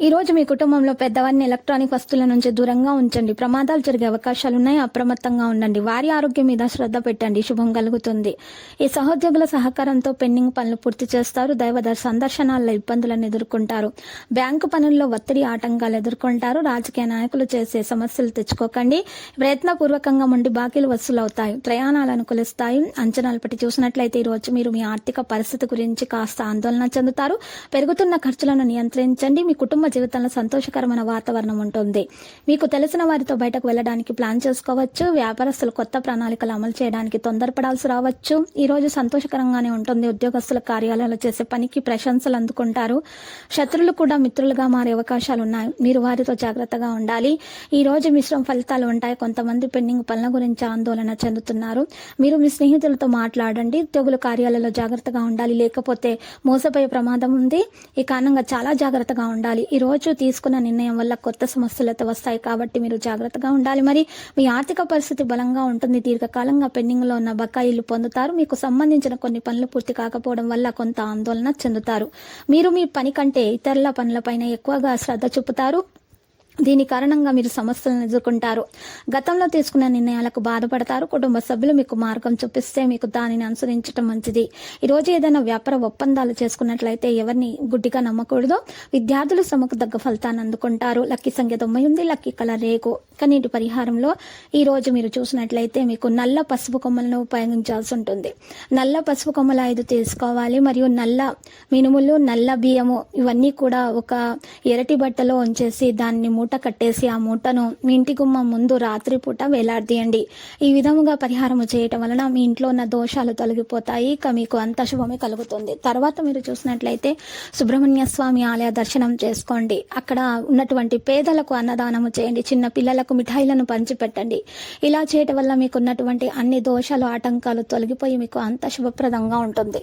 ఈ రోజు మీ కుటుంబంలో పెద్దవారిని ఎలక్ట్రానిక్ వస్తువుల నుంచి దూరంగా ఉంచండి. ప్రమాదాలు జరిగే అవకాశాలు ఉన్నాయి అప్రమత్తంగా ఉండండి. వారి ఆరోగ్యం మీద శ్రద్ధ పెట్టండి. శుభం కలుగుతుంది. ఈ సహోద్యోగుల సహకారంతో పెండింగ్ పనులు పూర్తి చేస్తారు. దైవ సందర్శనాల్లో ఇబ్బందులను ఎదుర్కొంటారు. బ్యాంకు పనుల్లో ఒత్తిడి ఆటంకాలు ఎదుర్కొంటారు. రాజకీయ నాయకులు చేసే సమస్యలు తెచ్చుకోకండి. ప్రయత్నపూర్వకంగా ఉండి బాకీలు వసూలవుతాయి. ప్రయాణాలు అనుకూలిస్తాయి. అంచనాలు పట్టి చూసినట్లయితే ఈ రోజు మీరు మీ ఆర్థిక పరిస్థితి గురించి కాస్త ఆందోళన చెందుతారు. పెరుగుతున్న ఖర్చులను నియంత్రించండి. మీ కుటుంబ జీవితంలో సంతోషకరమైన వాతావరణం ఉంటుంది. మీకు తెలిసిన వారితో బయటకు వెళ్ళడానికి ప్లాన్ చేసుకోవచ్చు. వ్యాపారస్తులు కొత్త ప్రణాళికలు అమలు చేయడానికి తొందరపడాల్సి రావచ్చు. ఈ రోజు సంతోషకరంగానే ఉంటుంది. ఉద్యోగస్తుల కార్యాలయాలు చేసే పనికి ప్రశంసలు అందుకుంటారు. శత్రులు కూడా మిత్రులుగా మారే అవకాశాలు ఉన్నాయి. మీరు వారితో జాగ్రత్తగా ఉండాలి. ఈ రోజు మిశ్రమ ఫలితాలు ఉంటాయి. కొంతమంది పెండింగ్ పనుల గురించి ఆందోళన చెందుతున్నారు. మీరు మీ స్నేహితులతో మాట్లాడండి. ఉద్యోగుల కార్యాలయంలో జాగ్రత్తగా ఉండాలి. లేకపోతే మోసపోయే ప్రమాదం ఉంది. ఈ కారణంగా చాలా జాగ్రత్తగా ఉండాలి. ఈ రోజు తీసుకున్న నిర్ణయం వల్ల కొత్త సమస్యలతో వస్తాయి కాబట్టి మీరు జాగ్రత్తగా ఉండాలి. మరి మీ ఆర్థిక పరిస్థితి బలంగా ఉంటుంది. దీర్ఘకాలంగా పెండింగ్లో ఉన్న బకాయిలు పొందుతారు. మీకు సంబంధించిన కొన్ని పనులు పూర్తి కాకపోవడం వల్ల కొంత ఆందోళన చెందుతారు. మీరు మీ పని కంటే ఇతరుల పనులపైన ఎక్కువగా శ్రద్ధ చూపుతారు. దీని కారణంగా మీరు సమస్యలను ఎదుర్కొంటారు. గతంలో తీసుకున్న నిర్ణయాలకు బాధపడతారు. కుటుంబ సభ్యులు మీకు మార్గం చూపిస్తే మీకు దానిని అనుసరించడం మంచిది. ఈ రోజు ఏదైనా వ్యాపార ఒప్పందాలు చేసుకున్నట్లయితే ఎవరిని గుడ్డిగా నమ్మకూడదు. విద్యార్థులు శ్రమకు తగ్గ ఫలితాన్ని అందుకుంటారు. లక్కీ సంఖ్య తొంభై ఉంది. లక్కీ కలర్ రేకు. కనీటి పరిహారంలో ఈ రోజు మీరు చూసినట్లయితే మీకు నల్ల పసుపు కొమ్మలను ఉపయోగించాల్సి ఉంటుంది. నల్ల పసుపు కొమ్మల ఐదు తీసుకోవాలి. మరియు నల్ల మినుములు నల్ల బియ్యము ఇవన్నీ కూడా ఒక ఎరటి బట్టలో ఉంచేసి దాన్ని మూట కట్టేసి ఆ మూటను మీ ఇంటి గుమ్మం ముందు రాత్రిపూట వేలాడదీయండి. ఈ విధముగా పరిహారము చేయటం వలన మీ ఇంట్లో ఉన్న దోషాలు తొలగిపోతాయి. ఇక మీకు అంత శుభమే కలుగుతుంది. తర్వాత మీరు చూసినట్లయితే సుబ్రహ్మణ్య స్వామి ఆలయ దర్శనం చేసుకోండి. అక్కడ ఉన్నటువంటి పేదలకు అన్నదానము చేయండి. చిన్న పిల్లలకు మిఠాయిలను పంచిపెట్టండి. ఇలా చేయటం వల్ల మీకు ఉన్నటువంటి అన్ని దోషాలు ఆటంకాలు తొలగిపోయి మీకు అంత శుభప్రదంగా ఉంటుంది.